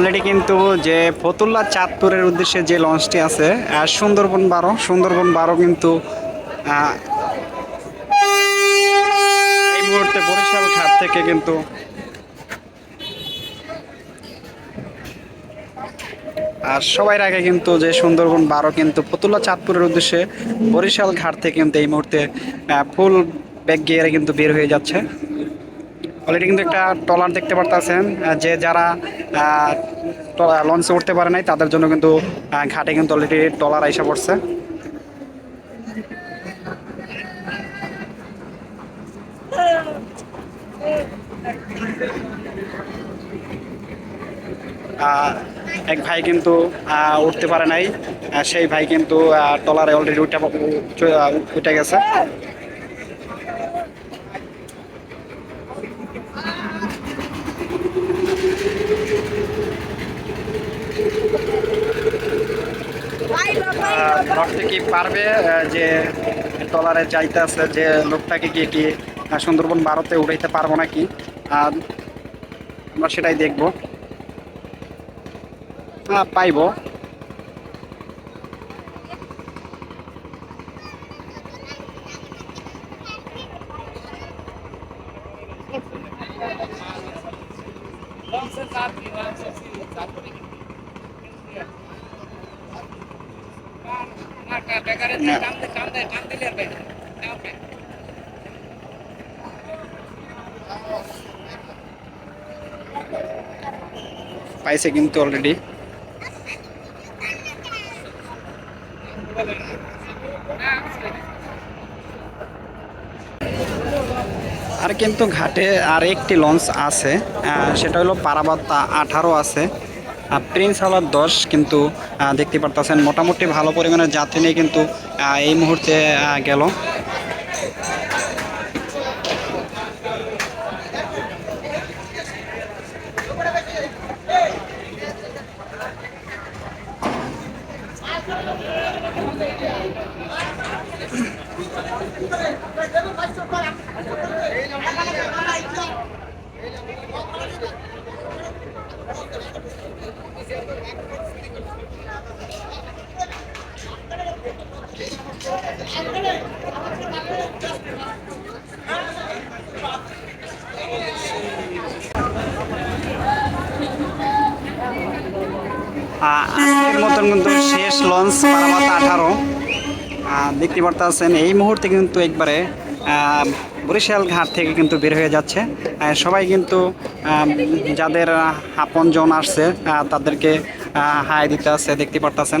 Already কিন্তু যে ফতুল্লা চাঁদপুরের উদ্দেশ্যে যে লঞ্চটি আছে সুন্দরবন বারো সুন্দরবন বারো কিন্তু এই মুহূর্তে বরিশাল ঘাট থেকে কিন্তু আর সবার আগে কিন্তু যে সুন্দরবন বারো কিন্তু ফতুল্লা চাঁদপুরের উদ্দেশ্যে বরিশাল ঘাট থেকে কিন্তু এই মুহূর্তে ফুল ব্যাগ গিয়ে কিন্তু বের হয়ে যাচ্ছে। অলরেডি কিন্তু একটা ট্রলার দেখতে পারতেছেন যে যারা লঞ্চে উঠতে পারে নাই তাদের জন্য কিন্তু ঘাটে কিন্তু অলরেডি ট্রলার আইসা পড়ছে। এক ভাই কিন্তু উঠতে পারে নাই। সেই ভাই কিন্তু আহ, ট্রলারে অলরেডি উঠে উঠে গেছে। ধরতে কি পারবে যে ট্রলারে যাইতে আছে, যে লোকটাকে কি কি সুন্দরবন ভারতে উঠাইতে পারব নাকি? আর আমরা সেটাই দেখব। হ্যাঁ পাইব পাইবো। পাইছে কিন্তু অলরেডি আর কিন্তু ঘাটে আর একটি লঞ্চ আছে সেটা হলো পারাবাত আঠারো আছে। প্রিন্স হাওয়ার দশ কিন্তু দেখতে পারতেছেন, মোটামুটি ভালো পরিমাণের যাত্রী নিয়ে কিন্তু এই মুহূর্তে গেল। আজকের মতন কিন্তু শেষ লঞ্চ পারাবাত আঠারো। দেখতে পারতেছেন, এই মুহূর্তে কিন্তু একবারে বরিশাল ঘাট থেকে কিন্তু বের হয়ে যাচ্ছে। সবাই কিন্তু যাদের আপনজন আসছে তাদেরকে হাই দিতে আছে, দেখতে পারতেছেন।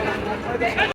食べたい!